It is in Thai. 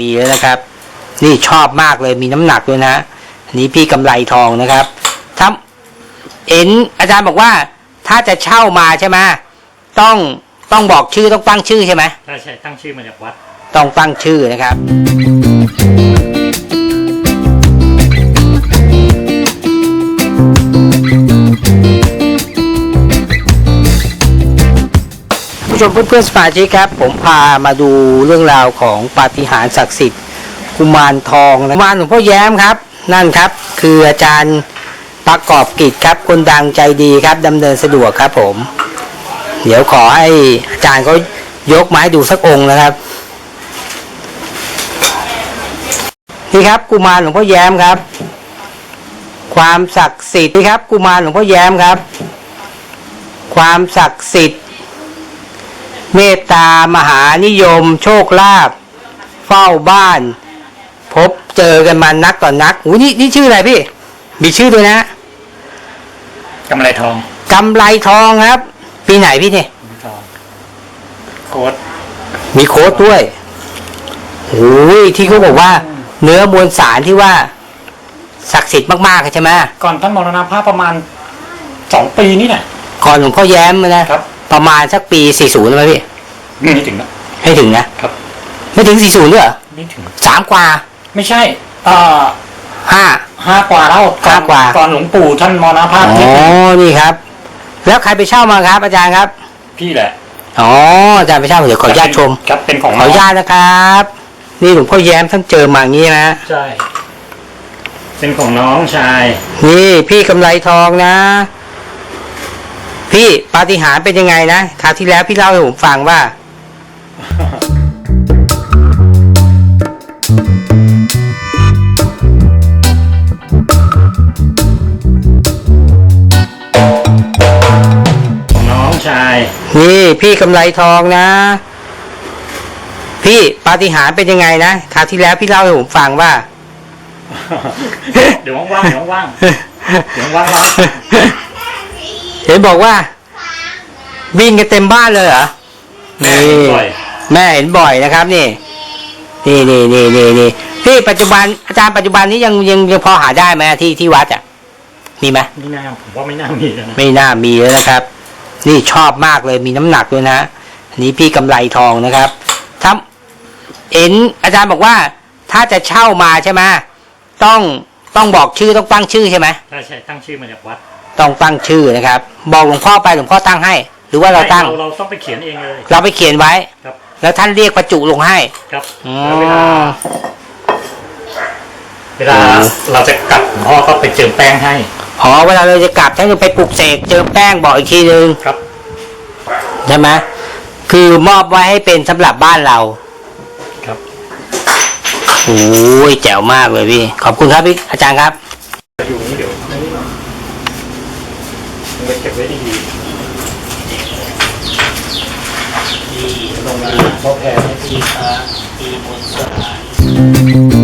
ปีแล้วนะครับ นี่ชอบมากเลยมีน้ำหนักด้วยนะอันนี้พี่กำไรทองนะครับถ้าเอ็นอาจารย์บอกว่าถ้าจะเช่ามาใช่ไหมต้องต้องบอกชื่อต้องตั้งชื่อใช่ไหมใช่ใช่ตั้งชื่อมาจากวัด ต้องตั้งชื่อนะครับ ผู้ชมเพื่อนๆสมาชิกครับ ผมพามาดูเรื่องราวของปาฏิหาริย์ศักดิ์สิทธิ์กุมารทองนะกุมารหลวงพ่อแย้มครับ นั่นครับ คืออาจารย์ประกอบกิจครับคนดังใจดีครับดำเนินสะดวกครับผม เดี๋ยวขอให้อาจารย์เขายกไม้ดูสักองค์นะครับ นี่ครับกุมารหลวงพ่อแย้มครับ ความศักดิ์สิทธิ์นี่ครับกุมารหลวงพ่อแย้มครับ ความศักดิ์สิทธิ์ เมตตามหานิยม โชคลาภเฝ้าบ้าน พบเจอกันมานักต่อนนักอู้นี่นี่ชื่ออะไรพี่ มีชื่อด้วยนะกำไรทองกำไรทองครับ ปีไหนพี่เนี่ยทองโค้ดมีโค้ดด้วยโอ้ยที่เขาบอกว่า เนื้อมวลสารที่ว่าศักดิ์สิทธิ์มากๆใช่ไหมก่อนท่านมรณภาพประมาณสองปีนี่แหละก่อนหลวงพ่อแย้มนะครับ ประมาณสักปี40ไหมพี่ ไม่ถึงนะไม่ถึงนะครับ ไม่ถึง40ด้วยเหรอไม่ถึง สามกว่าไม่ใช่เอ่อห้า ห้ากว่าแล้วอนห้ากว่า ก่อนหลวงปู่ท่านมรณภาพอ๋นิดนึงอนี่ครับ แล้วใครไปเช่ามาครับ อาจารย์ครับพี่แหละอ๋ออาจารย์ไปเช่าเดี๋ยวขออนุญาตชม ครับเป็นของขออนุญาตนะครับ นี่หลวงพ่อแย้มท่านเจอมาอย่างนี้นะใช่เป็นของน้องชายนี่พี่กำไรทองนะ พี่ปาฏิหาริย์เป็นยังไงนะคราวที่แล้วพี่เล่าให้ผมฟังว่า ชาย นี่พี่กำไรทองนะ พี่ปาฏิหาริย์เป็นยังไงนะคราวที่แล้วพี่เล่าให้ผมฟังว่า เดี๋ยวว่างๆเดี๋ยวว่างๆเดี๋ยวว่างเห็นบอกว่า วิ่งกันเต็มบ้านเลยเหรอๆแม่เห็นบ่อยแม่เห็นบ่อยนะครับ นี่นี่นี่นี่นี่นี่พี่ปัจจุบันอาจารย์ปัจจุบันนี้ยังยังยังพอหาได้ไหมที่ที่วัดอะมีไหมไม่น่าผมว่าไม่น่ามีแล้วนะไม่น่ามีแล้วนะครับ นี่ชอบมากเลยมีน้ำหนักด้วยนะอันนี้พี่กำไรทองนะครับถ้าเอ็นอาจารย์บอกว่า ถ้าจะเช่ามาใช่ไหมต้องต้องบอกชื่อต้องตั้งชื่อใช่ไหมใช่ใช่ตั้งชื่อมาจากวัด ต้องตั้งชื่อนะครับ บอกหลวงพ่อไปหลวงพ่อตั้งให้ หรือว่าเราตั้ง เราเราต้องไปเขียนเองเลย เราไปเขียนไว้ครับ แล้วท่านเรียกประจุลงให้ ครับอ๋อแล้วเวลาเวลาเราจะกลับหลวงพ่อก็ไปเจิมแป้งให้ พอเวลาเราจะกลับท่านจะไปปลุกเสกเจอแป้งบอกอีกทีนึงครับใช่ไหมคือมอบไว้ให้เป็นสำหรับบ้านเรา ครับโอ้ยแจ๋วมากเลยพี่ ขอบคุณครับพี่อาจารย์ครับอยู่นี่เดี๋ยวเอาไปเก็บไว้ดีที่ลงมาๆเพราะแพ้ที่พระที่บนสวรรค์